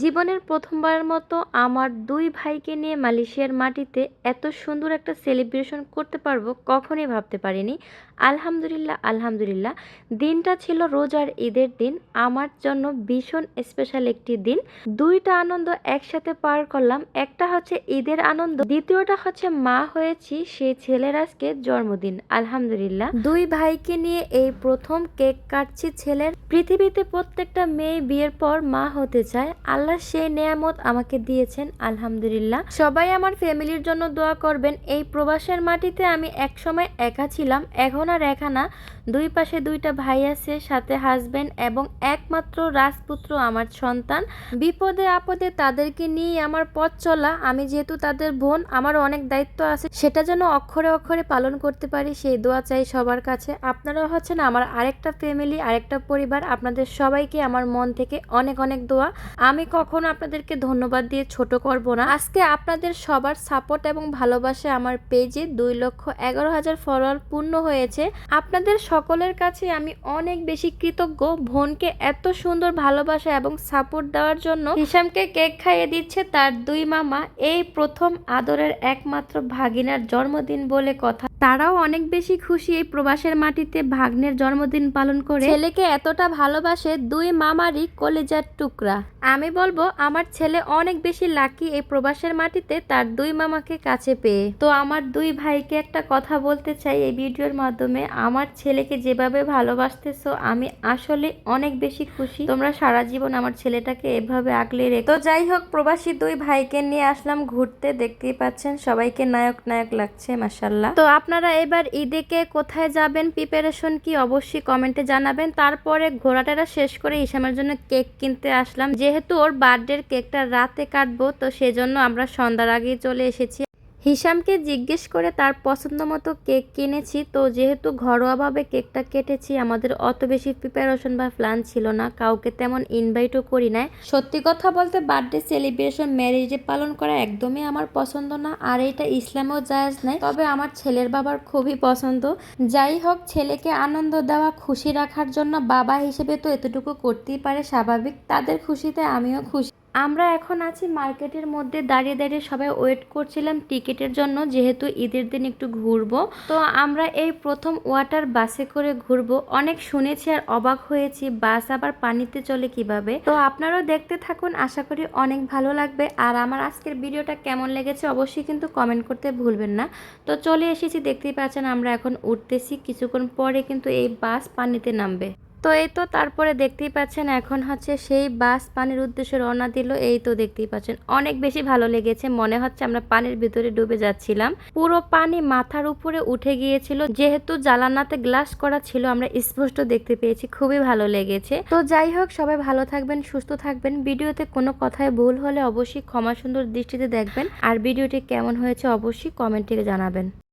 জীবনের প্রথমবারের মতো আমার দুই ভাইকে নিয়ে মালয়েশিয়ার মাটিতে এত সুন্দর একটা সেলিব্রেশন করতে পারব কখনোই ভাবতে পারিনি। আলহামদুলিল্লাহ আলহামদুলিল্লাহ। দিনটা ছিল রোজার ঈদের দিন। আমার জন্য ভীষণ স্পেশাল একটি দিন। দুইটা আনন্দ একসাথে পার করলাম। একটা হচ্ছে ঈদের আনন্দ, দ্বিতীয়টা হচ্ছে মা হয়েছি সেই ছেলের আজকে জন্মদিন। আলহামদুলিল্লাহ। দুই ভাইকে নিয়ে এই প্রথম কেক কাটছি ছেলের। পৃথিবীতে প্রত্যেকটা মেয়ে বিয়ের পর মা হতে চায়। আল্লাহ সেই নেয়ামত আমাকে দিয়েছেন, আলহামদুলিল্লাহ। সবাই আমার ফ্যামিলির জন্য দোয়া করবেন, এই প্রবাসের মাটিতে আমি একসময় একা ছিলাম, এখন আর একা না। দুই পাশে দুইটা ভাই আছে, সাথে হাজবেন্ড এবং একমাত্র রাজপুত্র আমার সন্তান। বিপদে আপদে তাদেরকে নিয়ে আমার পথ চলা, আমি যেহেতু তাদের বোন আমার অনেক দায়িত্ব আছে। সেটা যেন অক্ষরে অক্ষরে পালন করতে পারি, সেই দোয়া চাই সবার কাছে। আপনারা হচ্ছেন আমার আরেকটা ফ্যামিলি আরেকটা পরিবার। আপনাদের সবাইকে আমার মন থেকে অনেক অনেক দোয়া। আমি কখনো আপনাদেরকে ধন্যবাদ দিয়ে ছোট করব না। আজকে আপনাদের সবার সাপোর্ট এবং ভালোবাসা আমার পেজে দুই লক্ষ এগারো হাজার ফলোয়ার পূর্ণ হয়েছে। আপনাদের সকলের কাছে আমি অনেক বেশি কৃতজ্ঞ। বোনকে এত সুন্দর ভালোবাসা এবং সাপোর্ট দেওয়ার জন্য হিসামকে কেক খাইয়ে দিচ্ছে তার দুই মামা। এই প্রথম আদরের একমাত্র ভাগিনার জন্মদিন বলে কথা। তারাও অনেক বেশি খুশি এই প্রবাসের মাটিতে ভাগ্নের জন্মদিন পালন করে। ছেলেকে এতটা ভালোবাসে দুই মামারই কলেজার টুকরা। আমি বলব আমার ছেলে অনেক বেশি লাকি এই প্রবাসের মাটিতে তার দুই মামাকে কাছে পেয়ে। তো আমার দুই ভাইকে একটা কথা বলতে চাই এই ভিডিওর মাধ্যমে। আমার ছেলেকে যেভাবে ভালোবাসতেছো আমি আসলে অনেক বেশি খুশি। তোমরা সারা জীবন আমার ছেলেটাকে এভাবে আগলে রেখো। তো যাই হোক প্রবাসী দুই ভাইকে নিয়ে আসলাম ঘুরতে। দেখতেই পাচ্ছেন সবাইকে নায়ক নায়ক লাগছে মাসাল্লাহ তো আপনারা এবার ঈদেকে কোথায় যাবেন প্রিপারেশন কি অবশ্যই কমেন্টে জানাবেন। তারপরে ঘোরাটারা শেষ করে ইসামের জন্য কেক কিনতে আসলাম। যেহেতু ওর বার্থডের কেকটা রাতে কাটবো, তো সেজন্য আমরা সন্ধ্যার আগেই চলে এসেছি। হিসামকে জিজ্ঞেস করে, তার পছন্দ মতো কেক কিনেছি, তো যেহেতু ঘরোয়াভাবে কেকটা কেটেছি, আমাদের অত বেশি প্রিপারেশন বা প্ল্যান ছিল না, কাউকে তেমন ইনভাইটও করি নাই। সত্যি কথা বলতে বার্থডে সেলিব্রেশন ম্যারেজে পালন করা একদমই আমার পছন্দ না, আর এটা ইসলামেও জায়জ নাই। তবে আমার ছেলের বাবার খুবই পছন্দ। যাই হোক, ছেলেকে আনন্দ দেওয়া, খুশি রাখার জন্য বাবা হিসেবে তো এতটুকু করতেই পারে, স্বাভাবিক। তাদের খুশিতে আমিও খুশি। আমরা এখন আছি মার্কেটের মধ্যে দাঁড়িয়ে দাঁড়িয়ে সবাই ওয়েট করছিলাম টিকিটের জন্য, যেহেতু ঈদের দিন একটু ঘুরবো। তো আমরা এই প্রথম ওয়াটার বাসে করে ঘুরবো। অনেক শুনেছি আর অবাক হয়েছি, বাস আবার পানিতে চলে কীভাবে? তো আপনারাও দেখতে থাকুন, আশা করি অনেক ভালো লাগবে। আর আমার আজকের ভিডিওটা কেমন লেগেছে অবশ্যই কিন্তু কমেন্ট করতে ভুলবেন না। তো চলে এসেছি, দেখতেই পাচ্ছেন আমরা এখন উঠতেছি, কিছুক্ষণ পরে কিন্তু এই বাস পানিতে নামবে। তো এই তো তারপরে দেখতেই পাচ্ছেন এখন হচ্ছে সেই বাস পানির উদ্দেশ্যে রওনা দিল। এই তো দেখতেই পাচ্ছেন, অনেক বেশি ভালো লেগেছে। মনে হচ্ছে আমরা পানির ভিতরে ডুবে যাচ্ছিলাম। পুরো পানি মাথার উপরে উঠে গিয়েছিল। যেহেতু জ্বালানাতে গ্লাস করা ছিল, আমরা স্পষ্ট দেখতে পেয়েছি, খুবই ভালো লেগেছে। তো যাই হোক, সবাই ভালো থাকবেন, সুস্থ থাকবেন। ভিডিওতে কোনো কথায় ভুল হলে অবশ্যই ক্ষমা সুন্দর দৃষ্টিতে দেখবেন। আর ভিডিওটি কেমন হয়েছে অবশ্যই কমেন্টে জানাবেন।